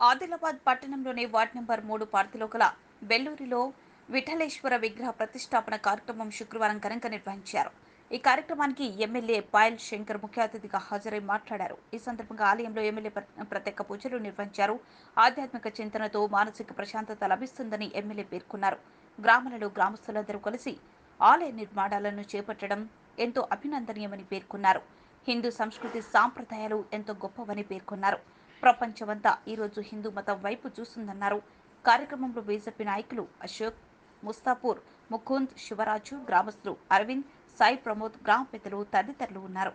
ఆదిలాబాద్ పట్టణంలోని ward number మూడు పార్టీలో గల బెల్లూరిలో విఠలేశ్వర విగ్రహ ప్రతిష్టాపన కార్యక్రమం శుక్రవారం ఘనంగా నిర్వహించారు. ఈ కార్యక్రమానికి ఎమ్మెల్యే పాయల్ శంకర్ ముఖ్య అతిథిగా హాజరై మాట్లాడారు. ఈ సందర్భంగా ఆలయంలో ఎమ్మెల్యే ప్రత్యేక పూజలు నిర్వహించారు. ఆధ్యాత్మిక చింతనతో మానసిక ప్రశాంతత లభిస్తుందని ఎమ్మెల్యే పేర్కొన్నారు. గ్రామాలలో గ్రామస్తులందరూ కలిసి ఆలయ నిర్మాణాలను చేపట్టడం ఎంతో అభినందనీయమని పేర్కొన్నారు. హిందూ సంస్కృతి సాంప్రదాయాలు ఎంతో గొప్పవని పేర్కొన్నారు. ప్రపంచమంతా ఈరోజు హిందూ మతం వైపు చూస్తుందన్నారు. కార్యక్రమంలో బీజేపీ నాయకులు అశోక్ ముస్తాపూర్ ముకుంద్ శివరాజు గ్రామస్తులు అరవింద్ సాయి ప్రమోద్ గ్రామ పెద్దలు తదితరులు ఉన్నారు.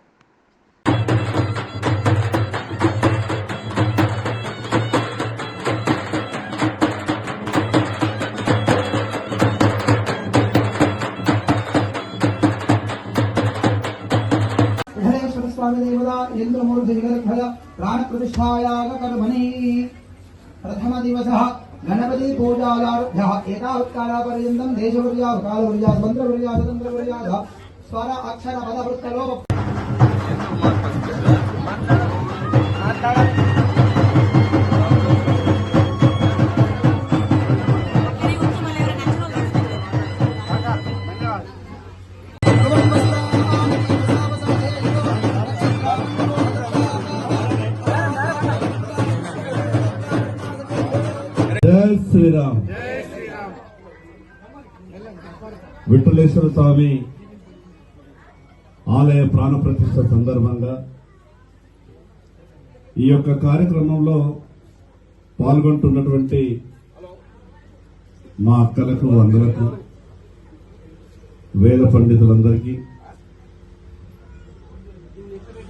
విఘ్నేశ్వర స్వామి దేవత ఇంద్రమూర్తి జగద్భయ ప్రాణ కర్మణి ప్రథమ దివస గణపతి పూజాలారభ్య ఏతావత్కాలపర్యంతం దేశవర్యా కాలవర్యా మంత్రవర్యా స్వతంత్రవర్యా స్వర అక్షర పద శ్రీరామ్. విఠలేశ్వర స్వామి ఆలయ ప్రాణ ప్రతిష్ట సందర్భంగా ఈ యొక్క కార్యక్రమంలో పాల్గొంటున్నటువంటి మా అక్కలకు అందరకు వేద పండితులందరికీ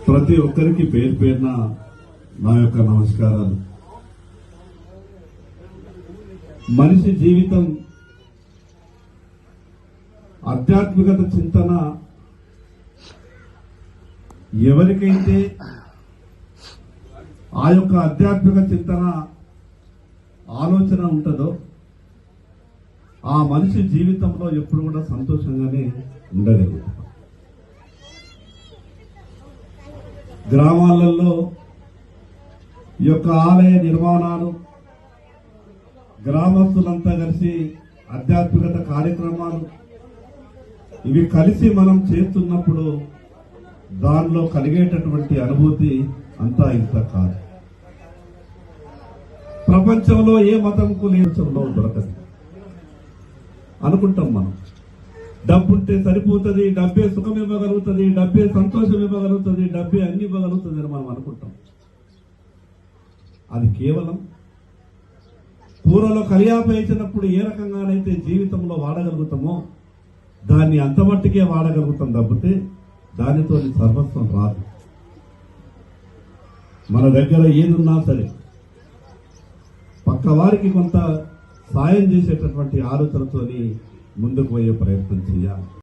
ప్రతి ఒక్కరికి పేరు పేరున నా యొక్క నమస్కారాలు. మనిషి జీవితం ఆధ్యాత్మికత చింతన ఎవరికైతే ఆ యొక్క ఆధ్యాత్మిక చింతన ఆలోచన ఉంటుందో ఆ మనిషి జీవితంలో ఎప్పుడు కూడా సంతోషంగానే ఉండగలుగుతాం గ్రామాలలో ఈ యొక్క ఆలయ నిర్మాణాలు గ్రామస్తులంతా కలిసి ఆధ్యాత్మికత కార్యక్రమాలు ఇవి కలిసి మనం చేస్తున్నప్పుడు దానిలో కలిగేటటువంటి అనుభూతి అంతా ఇంత కాదు. ప్రపంచంలో ఏ మతంకు లేచంలో దొరకదు. అనుకుంటాం మనం. డబ్బుంటే సరిపోతుంది డబ్బే సుఖం ఇవ్వగలుగుతుంది డబ్బే సంతోషం ఇవ్వగలుగుతుంది డబ్బే అన్ని ఇవ్వగలుగుతుంది అని మనం అనుకుంటాం. అది కేవలం కూరలో కలియాపేసినప్పుడు ఏ రకంగానైతే జీవితంలో వాడగలుగుతామో దాన్ని అంతమట్టుకే వాడగలుగుతాం తప్పితే దానితో సర్వస్వం రాదు. మన దగ్గర ఏదున్నా సరే పక్క వారికి కొంత సాయం చేసేటటువంటి ఆలోచనతోని ముందుకు పోయే ప్రయత్నం చేయాలి.